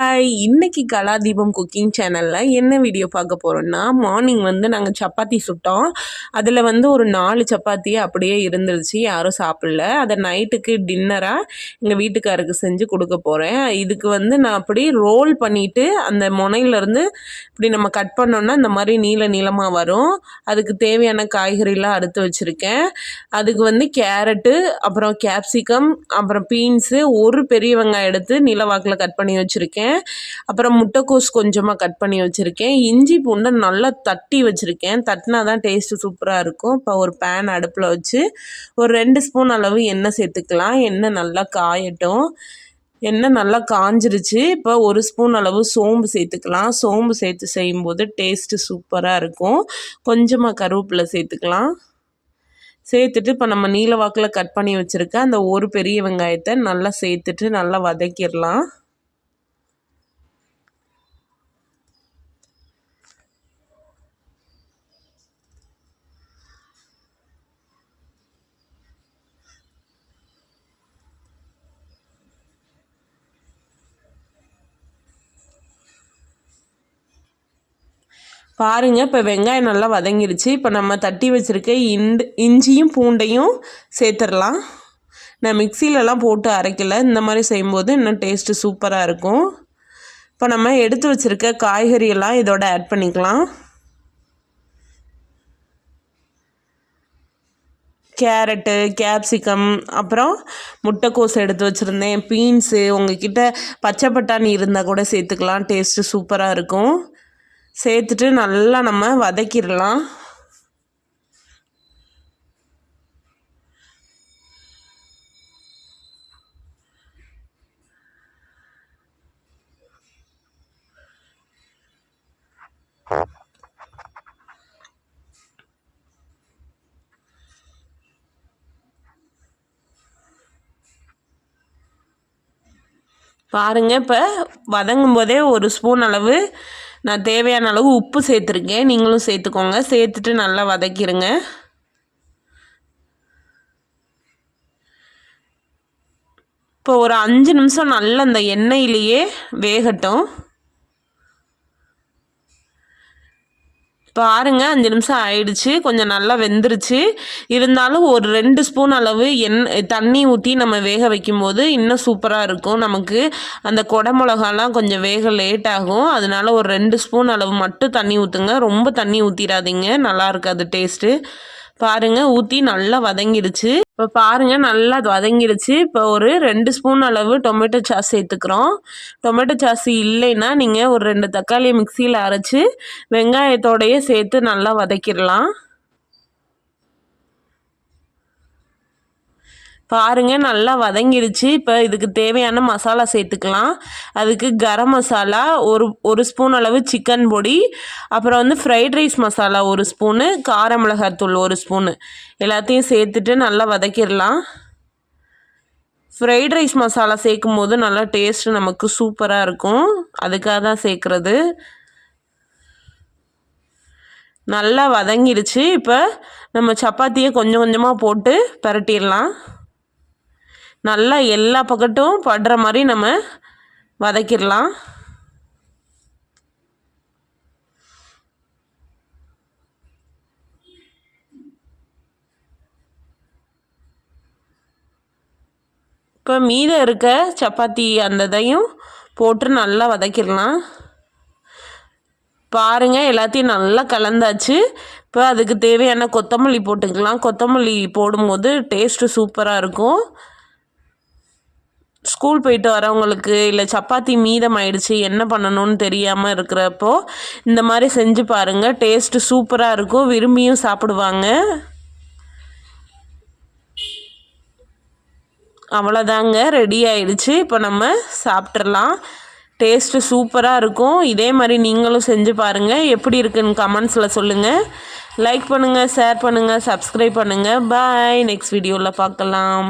Hi இன்னைக்கு கலாதீபம் cooking சேனலில் என்ன வீடியோ பார்க்க போகிறோன்னா மார்னிங் வந்து நாங்கள் சப்பாத்தி சுட்டோம். அதில் வந்து ஒரு நாலு சப்பாத்தி அப்படியே இருந்துருச்சு யாரும் சாப்பிடல. அதை நைட்டுக்கு டின்னராக எங்கள் வீட்டுக்காருக்கு செஞ்சு கொடுக்க போகிறேன் இதுக்கு வந்து நான் அப்படி ரோல் பண்ணிவிட்டு அந்த முனையிலேருந்து இப்படி நம்ம கட் பண்ணோன்னா இந்த மாதிரி நீள நீளமாக வரும். அதுக்கு தேவையான காய்கறிலாம் அறுத்து வச்சுருக்கேன். அதுக்கு வந்து கேரட்டு அப்புறம் கேப்சிகம் அப்புறம் பீன்ஸு ஒரு பெரிய வெங்காயம் எடுத்து நீளவாக்கில் கட் பண்ணி வச்சுருக்கேன். அப்புறம் முட்டைக்கோஸ் கொஞ்சமாக கட் பண்ணி வச்சுருக்கேன். இஞ்சி பூண்டை நல்லா தட்டி வச்சுருக்கேன். தட்டினா தான் டேஸ்ட்டு சூப்பராக இருக்கும். இப்போ ஒரு பேன் அடுப்பில் வச்சு ஒரு ரெண்டு ஸ்பூன் அளவு எண்ணெய் சேர்த்துக்கலாம். எண்ணெய் நல்லா காயட்டும். எண்ணெய் நல்லா காஞ்சிருச்சு. இப்போ ஒரு ஸ்பூன் அளவு சோம்பு சேர்த்துக்கலாம். சோம்பு சேர்த்து செய்யும்போது டேஸ்ட்டு சூப்பராக இருக்கும். கொஞ்சமாக கருவேப்பிலை சேர்த்துக்கலாம். சேர்த்துட்டு இப்போ நம்ம நீல வாக்கில் கட் பண்ணி வச்சுருக்க அந்த ஒரு பெரிய வெங்காயத்தை நல்லா சேர்த்துட்டு நல்லா வதக்கிடலாம். பாருங்கள் இப்போ வெங்காயம் நல்லா வதங்கிடுச்சு இப்போ நம்ம தட்டி வச்சுருக்க இண்டு இஞ்சியும் பூண்டையும் சேர்த்துடலாம். நான் மிக்சிலலாம் போட்டு அரைக்கல. இந்த மாதிரி செய்யும்போது இன்னும் டேஸ்ட்டு சூப்பராக இருக்கும். இப்போ நம்ம எடுத்து வச்சுருக்க காய்கறியெல்லாம் இதோட ஆட் பண்ணிக்கலாம். கேரட்டு கேப்சிகம் அப்புறம் முட்டைக்கோஸ் எடுத்து வச்சுருந்தேன். பீன்ஸு உங்ககிட்ட பச்சை பட்டாணி இருந்தால் கூட சேர்த்துக்கலாம். டேஸ்ட்டு சூப்பராக இருக்கும். சேர்த்துட்டு நல்லா நம்ம வதக்கிடலாம். பாருங்கள் இப்போ வதங்கும் போதே ஒரு ஸ்பூன் அளவு நான் தேவையான அளவு உப்பு சேர்த்துருக்கேன். நீங்களும் சேர்த்துக்கோங்க. சேர்த்துட்டு நல்லா வதக்கிடுங்க இப்போ ஒரு அஞ்சு நிமிஷம் நல்லா அந்த எண்ணெயிலேயே வேகட்டும். பாருங்க அஞ்சு நிமிஷம் ஆயிடுச்சு. கொஞ்சம் நல்லா வெந்துருச்சு. இருந்தாலும் ஒரு ரெண்டு ஸ்பூன் அளவு எண் தண்ணி ஊற்றி நம்ம வேக வைக்கும்போது இன்னும் சூப்பராக இருக்கும். நமக்கு அந்த கொடை மிளகாலாம் கொஞ்சம் வேக லேட் ஆகும். அதனால ஒரு ரெண்டு ஸ்பூன் அளவு மட்டும் தண்ணி ஊற்றுங்க ரொம்ப தண்ணி ஊற்றிடாதீங்க நல்லா இருக்காது டேஸ்ட்டு பாருங்கள் ஊற்றி நல்லா வதங்கிடுச்சு இப்போ பாருங்கள் நல்லா வதங்கிடுச்சு இப்போ ஒரு ரெண்டு ஸ்பூன் அளவு டொமேட்டோ சாஸ் சேர்த்துக்கிறோம். டொமேட்டோ சாஸ் இல்லைன்னா நீங்கள் ஒரு ரெண்டு தக்காளியை மிக்சியில் அரைச்சி வெங்காயத்தோடையே சேர்த்து நல்லா வதக்கிடலாம். பாருங்கள் நல்லா வதங்கிடுச்சு இப்போ இதுக்கு தேவையான மசாலா சேர்த்துக்கலாம். அதுக்கு கரம் மசாலா ஒரு ஒரு ஸ்பூன் அளவு சிக்கன் பொடி அப்புறம் வந்து ஃப்ரைட் ரைஸ் மசாலா ஒரு ஸ்பூனு கார மிளகாத்தூள் ஒரு ஸ்பூனு. எல்லாத்தையும் சேர்த்துட்டு நல்லா வதக்கிடலாம். ஃப்ரைட் ரைஸ் மசாலா சேர்க்கும் போது நல்லா டேஸ்ட்டு நமக்கு சூப்பராக இருக்கும். அதுக்காக தான் சேர்க்குறது. நல்லா வதங்கிடுச்சு இப்போ நம்ம சப்பாத்தியை கொஞ்சம் கொஞ்சமாக போட்டு பரட்டிடலாம். நல்லா எல்லா பக்கட்டும் படுற மாதிரி நம்ம வதக்கிடலாம். இப்போ மீதம் இருக்க சப்பாத்தி அந்த இதையும் போட்டு நல்லா வதக்கிடலாம். பாருங்கள் எல்லாத்தையும் நல்லா கலந்தாச்சு. இப்போ அதுக்கு தேவையான கொத்தமல்லி போட்டுக்கலாம். கொத்தமல்லி போடும்போது டேஸ்ட்டு சூப்பராக இருக்கும். ஸ்கூல் போயிட்டு வரவங்களுக்கு இல்லை சப்பாத்தி மீதம் ஆயிடுச்சு என்ன பண்ணணும்னு தெரியாமல் இருக்கிறப்போ இந்த மாதிரி செஞ்சு பாருங்கள் டேஸ்ட்டு சூப்பராக இருக்கும். விரும்பியும் சாப்பிடுவாங்க. அவ்வளோதாங்க ரெடி ஆயிடுச்சு. இப்போ நம்ம சாப்பிட்றலாம் டேஸ்ட்டு சூப்பராக இருக்கும். இதே மாதிரி நீங்களும் செஞ்சு பாருங்கள் எப்படி இருக்குன்னு கமெண்ட்ஸில் சொல்லுங்கள் லைக் பண்ணுங்கள் ஷேர் பண்ணுங்கள் சப்ஸ்கிரைப் பண்ணுங்கள் பாய் நெக்ஸ்ட் வீடியோவில் பார்க்கலாம்.